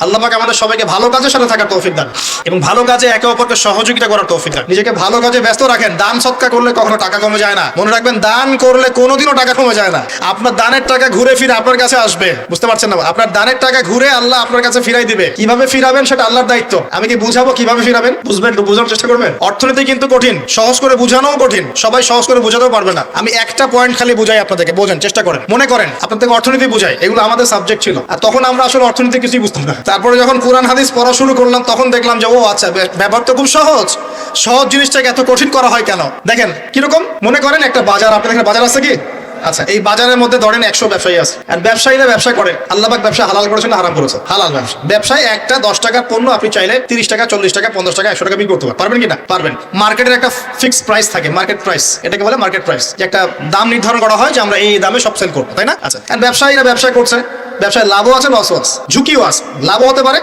আল্লাহ পাক আমাদের সবাইকে ভালো কাজের সাথে থাকার তৌফিক দান এবং ভালো কাজে একে অপরকে সহযোগিতা করার তৌফিক দান। নিজেকে ভালো কাজে ব্যস্ত রাখেন, দান সৎকা করলে কখনো টাকা কমে যায় না। মনে রাখবেন, দান করলে কোনোদিনও টাকা কমে যায় না। আপনার দানের টাকা ঘুরে ফিরে আপনার কাছে আসবে। বুঝতে পারছেন না? আপনার দানের টাকা ঘুরে আল্লাহ আপনার কাছে ফিরাই দিবে। কীভাবে ফিরাবেন সেটা আল্লাহর দায়িত্ব। আমি কি বুঝাবো কীভাবে ফিরাবেন? বুঝবেন বোঝানোর চেষ্টা করবেন। অর্থনীতি কিন্তু কঠিন, সহজ করে বোঝানোও কঠিন। সবাই সহজ করে বোঝাতেও পারবে না। আমি একটা পয়েন্ট খালি বুঝাই আপনাদেরকে, বোঝেন, চেষ্টা করেন। মনে করেন, আপনাদেরকে অর্থনীতি বুঝাই। এগুলো আমাদের সাবজেক্ট ছিল। আর তখন আমরা আসলে অর্থনীতি কিছুই বুঝতাম না। তারপরে যখন কোরআন হাদিস পড়া শুরু করলাম, তখন দেখলাম যে, ও আচ্ছা ব্যাপার তো খুব সহজ। সহজ জিনিসটাকে এত কঠিন করা হয় কেন? দেখেন, কীরকম? মনে করেন একটা বাজার আপনার এখানে বাজার আছে কি? আচ্ছা এই বাজারের মধ্যে ধরেন একশো ব্যবসায়ী আছে। আর ব্যবসায়ীরা ব্যবসা করে। আল্লাহবাক ব্যবসা হালাল করেছেন না হারাম করেছে? হালাল ব্যবসা। ব্যবসায় একটা দশ টাকার পণ্য আপনি চাইলে তিরিশ টাকা, চল্লিশ টাকা, পঞ্চাশ টাকা, একশো টাকা বিক্রি করতে পারবেন কি না? পারবেন। মার্কেটের একটা ফিক্সড প্রাইস থাকে মার্কেট প্রাইস এটাকে বলে মার্কেট প্রাইস যে একটা দাম নির্ধারণ করা হয় যে আমরা এই দামে সব সেল করব, তাই না? আচ্ছা আর ব্যবসায়ীরা ব্যবসা করছে। ব্যবসায় লাভও আছে লসও আছে। ঝুঁকিও আছে। লাভও হতে পারে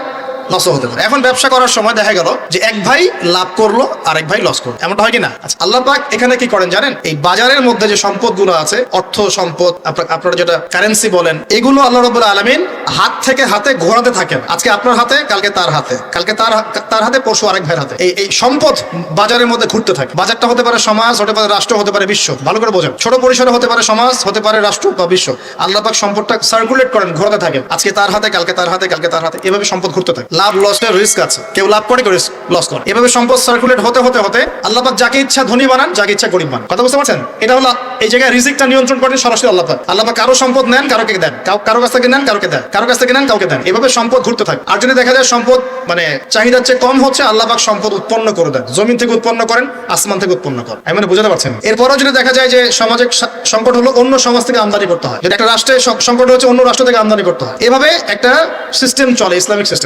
লসও হতে পারে। এখন ব্যবসা করার সময় দেখা গেল যে এক ভাই লাভ করল আর এক ভাই লস করল। এমনটা হয় কি না? আচ্ছা আল্লাহ পাক এখানে কি করেন জানেন? এই বাজারের মধ্যে যে সম্পদগুলো আছে, অর্থ সম্পদ, আপনারা যেটা কারেন্সি বলেন, এগুলো আল্লাহ রবুল আলমিন হাত থেকে হাতে ঘোরাতে থাকেন। আজকে আপনার হাতে, কালকে তার হাতে। কালকে তার তার হাতে, পরশু আরেক ভাইয়ের হাতে। এই এই সম্পদ বাজারের মধ্যে ঘুরতে থাকে। বাজারটা হতে পারে সমাজ, হতে পারে রাষ্ট্র, হতে পারে বিশ্ব। ভালো করে বোঝেন। ছোট পরিসরে হতে পারে সমাজ, হতে পারে রাষ্ট্র বা বিশ্ব। আল্লাহ পাক সম্পদটা সার্কুলেট করেন, ঘোরাতে থাকেন। আজকে তার হাতে, কালকে তার হাতে, কালকে তার হাতে। এভাবে সম্পদ ঘুরতে থাকে। লাভ লসের রিস্ক আছে। কেউ লাভ করে, কেউ লস করে। এভাবে সম্পদ সার্কুলেট হতে হতে হতে আল্লাহ পাক যাকে ইচ্ছা ধনী বানান, যাকে ইচ্ছা গরিব বানান। কথা বুঝতে পারছেন? এটা হলো এই জায়গায় রিজিকটা নিয়ন্ত্রণ করেন সরাসরি আল্লাহ পাক। আল্লাহ পাক কারও সম্পদ নেন, কারোকে দেন। কারও কাছ থেকে নেন, কারোকে দেন। কারও কাছ থেকে নেন, কাউকে দেন। এভাবে সম্পদ ঘুরতে থাকে। আর যদি দেখা যায় সম্পদ মানে চাহিদার চেয়ে কম হচ্ছে, আল্লাহ পাক সম্পদ উৎপন্ন করে দেন। জমিন থেকে উৎপন্ন করেন, আসমান থেকে উৎপন্ন করেন। আমি মানে বুঝতে পারছেন? এরপরও যদি দেখা যায় যে সমাজে সা- সংকট হলো, অন্য সমাজ থেকে আমদানি করতে হয়। যদি একটা রাষ্ট্রে সংকট হচ্ছে অন্য রাষ্ট্র থেকে আমদানি করতে হয়। এভাবে একটা সিস্টেম চলে, ইসলামিক সিস্টেম